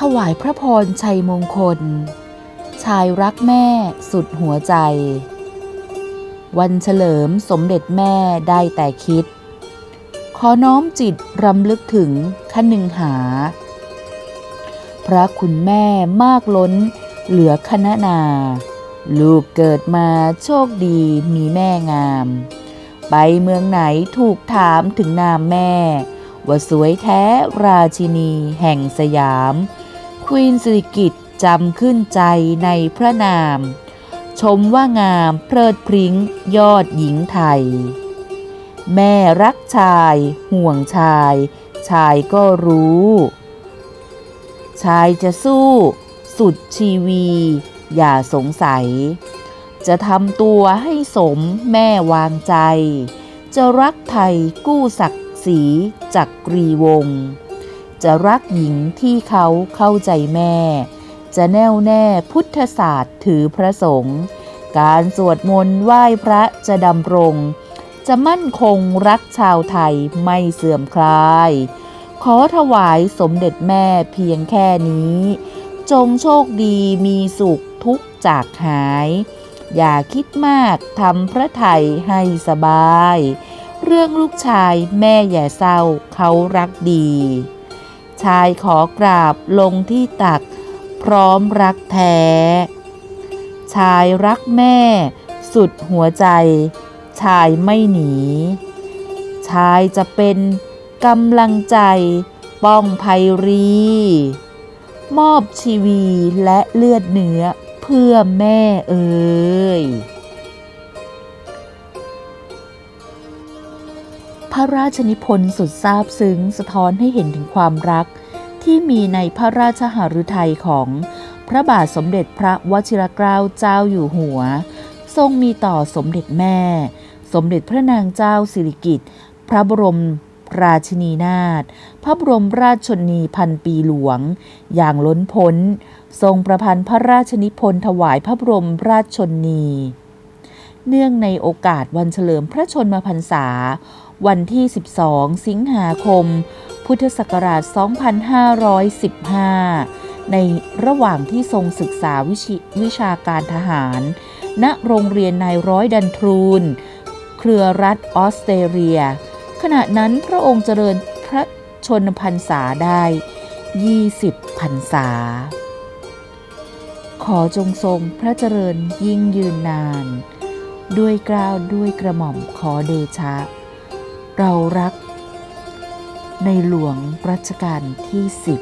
ถวายพระพรชัยมงคล ชายรักแม่สุดหัวใจ วันเฉลิมสมเด็จแม่ได้แต่คิด ขอน้อมจิตรำลึกถึงคนึงหา พระคุณแม่มากล้นเหลือคณะนา ลูกเกิดมาโชคดีมีแม่งาม ไปเมืองไหนถูกถามถึงนามแม่ว่าสวยแท้ราชินีแห่งสยาม ควีนสิริกิตจำขึ้นใจในพระนาม ชมว่างามเพลิดพริ้งยอดหญิงไทย แม่รักชาย ห่วงชาย ชายก็รู้ ชายจะสู้ สุดชีวี อย่าสงสัย จะทำตัวให้สมแม่วางใจ จะรักไทยกู้ศักดิ์ศรีจักรีวงศ์ จะรักหญิงที่เขาเข้าใจแม่ จะแน่วแน่พุทธศาสตร์ถือพระสงฆ์การสวดมนต์ไหว้พระจะดำรง จะมั่นคงรักชาวไทยไม่เสื่อมคลาย ขอถวายสมเด็จแม่เพียงแค่นี้ จงโชคดีมีสุขทุกจากหาย อย่าคิดมากทำพระไทยให้สบาย เรื่องลูกชายแม่อย่าเศร้าเขารักดี ชายขอกราบลงที่ตัก พร้อมรักแท้ ชายรักแม่ สุดหัวใจ ชายไม่หนี ชายจะเป็นกำลังใจ ป้องภัยรี มอบชีวีและเลือดเนื้อเพื่อแม่เอ่ย พระราชนิพนธ์สุดซาบซึ้งสะท้อนให้เห็นถึงความรัก ที่มีในพระราชหฤทัยของพระบาทสมเด็จพระวชิรเกล้าเจ้าอยู่หัว ทรงมีต่อสมเด็จแม่ สมเด็จพระนางเจ้าสิริกิติ์พระบรมราชินีนาถพระบรมราชชนีพันปีหลวง อย่างล้นพ้น ทรงประพันธ์พระราชนิพนธ์ถวายพระบรมราชชนี เนื่องในโอกาสวันเฉลิมพระชนมพรรษา วันที่ 12 สิงหาคม พุทธศักราช 2515 ในระหว่างที่ทรงศึกษาวิชวชาการทหาร ณโรงเรียนนายร้อยดันทรูน เครือรัฐออสเตรเลีย ขณะนั้นพระองค์เจริญพระชนพรรษาได้ 20 พรรษา ขอจงทรงพระเจริญยิ่งยืนนาน ด้วยกล้าวด้วยกระหม่อมขอเดชะ เรารัก ในหลวงรัชกาลที่สิบ